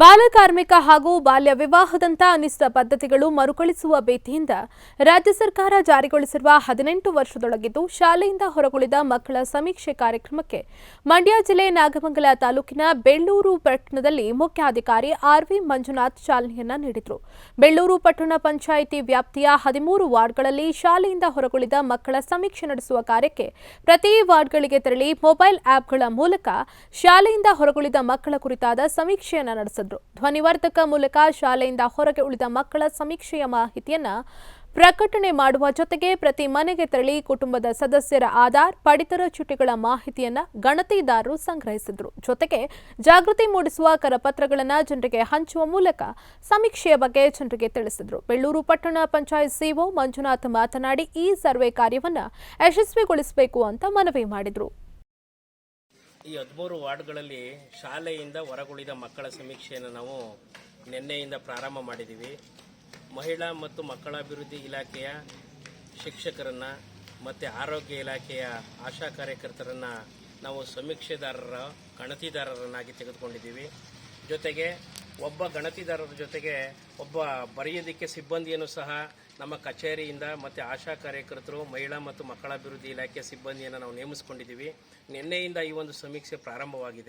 ಬಾಲಕಾರ್ಮಿಕ ಹಾಗೂ ಬಾಲ್ಯ ವಿವಾಹದಂಥ ಅನಿಷ್ಟ ಪದ್ಧತಿಗಳು ಮರುಕಳಿಸುವ ಭೀತಿಯಿಂದ ರಾಜ್ಯ ಸರ್ಕಾರ ಜಾರಿಗೊಳಿಸಿರುವ ಹದಿನೆಂಟು ವರ್ಷದೊಳಗಿದ್ದು ಶಾಲೆಯಿಂದ ಹೊರಗುಳಿದ ಮಕ್ಕಳ ಸಮೀಕ್ಷೆ ಕಾರ್ಯಕ್ರಮಕ್ಕೆ ಮಂಡ್ಯ ಜಿಲ್ಲೆ ನಾಗಮಂಗಲ ತಾಲೂಕಿನ ಬೆಳ್ಳೂರು ಪಟ್ಟಣದಲ್ಲಿ ಮುಖ್ಯಾಧಿಕಾರಿ ಆರ್ವಿ ಮಂಜುನಾಥ್ ಚಾಲನೆಯನ್ನ ನೀಡಿದರು. ಬೆಳ್ಳೂರು ಪಟ್ಟಣ ಪಂಚಾಯಿತಿ ವ್ಯಾಪ್ತಿಯ ಹದಿಮೂರು ವಾರ್ಡ್ಗಳಲ್ಲಿ ಶಾಲೆಯಿಂದ ಹೊರಗುಳಿದ ಮಕ್ಕಳ ಸಮೀಕ್ಷೆ ನಡೆಸುವ ಕಾರ್ಯಕ್ಕೆ ಪ್ರತಿ ವಾರ್ಡ್ಗಳಿಗೆ ತೆರಳಿ ಮೊಬೈಲ್ ಆಪ್ಗಳ ಮೂಲಕ ಶಾಲೆಯಿಂದ ಹೊರಗುಳಿದ ಮಕ್ಕಳ ಕುರಿತಾದ ಸಮೀಕ್ಷೆಯನ್ನು ನಡೆಸಿದ್ರು. ಧ್ವನಿವರ್ಧಕ ಮೂಲಕ ಶಾಲೆಯಿಂದ ಹೊರಗೆ ಉಳಿದ ಮಕ್ಕಳ ಸಮೀಕ್ಷೆಯ ಮಾಹಿತಿಯನ್ನ ಪ್ರಕಟಣೆ ಮಾಡುವ ಜೊತೆಗೆ ಪ್ರತಿ ಮನೆಗೆ ತೆರಳಿ ಕುಟುಂಬದ ಸದಸ್ಯರ ಆಧಾರ್, ಪಡಿತರ ಚೀಟಿಗಳ ಮಾಹಿತಿಯನ್ನ ಗಣತಿದಾರರು ಸಂಗ್ರಹಿಸಿದ್ರು. ಜೊತೆಗೆ ಜಾಗೃತಿ ಮೂಡಿಸುವ ಕರಪತ್ರಗಳನ್ನು ಜನರಿಗೆ ಹಂಚುವ ಮೂಲಕ ಸಮೀಕ್ಷೆಯ ಬಗ್ಗೆ ಜನರಿಗೆ ತಿಳಿಸಿದರು. ಬೆಳ್ಳೂರು ಪಟ್ಟಣ ಪಂಚಾಯತ್ ಸಿಒ ಮಂಜುನಾಥ್ ಮಾತನಾಡಿ, ಈ ಸರ್ವೆ ಕಾರ್ಯವನ್ನ ಯಶಸ್ವಿಗೊಳಿಸಬೇಕು ಅಂತ ಮನವಿ ಮಾಡಿದ್ರು. ಈ ಹದಿಮೂರು ವಾರ್ಡ್ಗಳಲ್ಲಿ ಶಾಲೆಯಿಂದ ಹೊರಗುಳಿದ ಮಕ್ಕಳ ಸಮೀಕ್ಷೆಯನ್ನು ನಾವು ನಿನ್ನೆಯಿಂದ ಪ್ರಾರಂಭ ಮಾಡಿದ್ದೀವಿ. ಮಹಿಳಾ ಮತ್ತು ಮಕ್ಕಳ ಅಭಿವೃದ್ಧಿ ಇಲಾಖೆಯ ಶಿಕ್ಷಕರನ್ನು ಮತ್ತು ಆರೋಗ್ಯ ಇಲಾಖೆಯ ಆಶಾ ಕಾರ್ಯಕರ್ತರನ್ನು ನಾವು ಸಮೀಕ್ಷೆದಾರರ, ಗಣತಿದಾರರನ್ನಾಗಿ ತೆಗೆದುಕೊಂಡಿದ್ದೀವಿ. ಜೊತೆಗೆ ಒಬ್ಬ ಗಣತಿದಾರರ ಜೊತೆಗೆ ಒಬ್ಬ ಬರೆಯೋದಕ್ಕೆ ಸಿಬ್ಬಂದಿಯನ್ನು ಸಹ ನಮ್ಮ ಕಚೇರಿಯಿಂದ ಮತ್ತು ಆಶಾ ಕಾರ್ಯಕರ್ತರು, ಮಹಿಳಾ ಮತ್ತು ಮಕ್ಕಳ ಅಭಿವೃದ್ಧಿ ಇಲಾಖೆಯ ಸಿಬ್ಬಂದಿಯನ್ನು ನಾವು ನೇಮಿಸಿಕೊಂಡಿದ್ದೀವಿ. ನಿನ್ನೆಯಿಂದ ಈ ಒಂದು ಸಮೀಕ್ಷೆ ಪ್ರಾರಂಭವಾಗಿದೆ.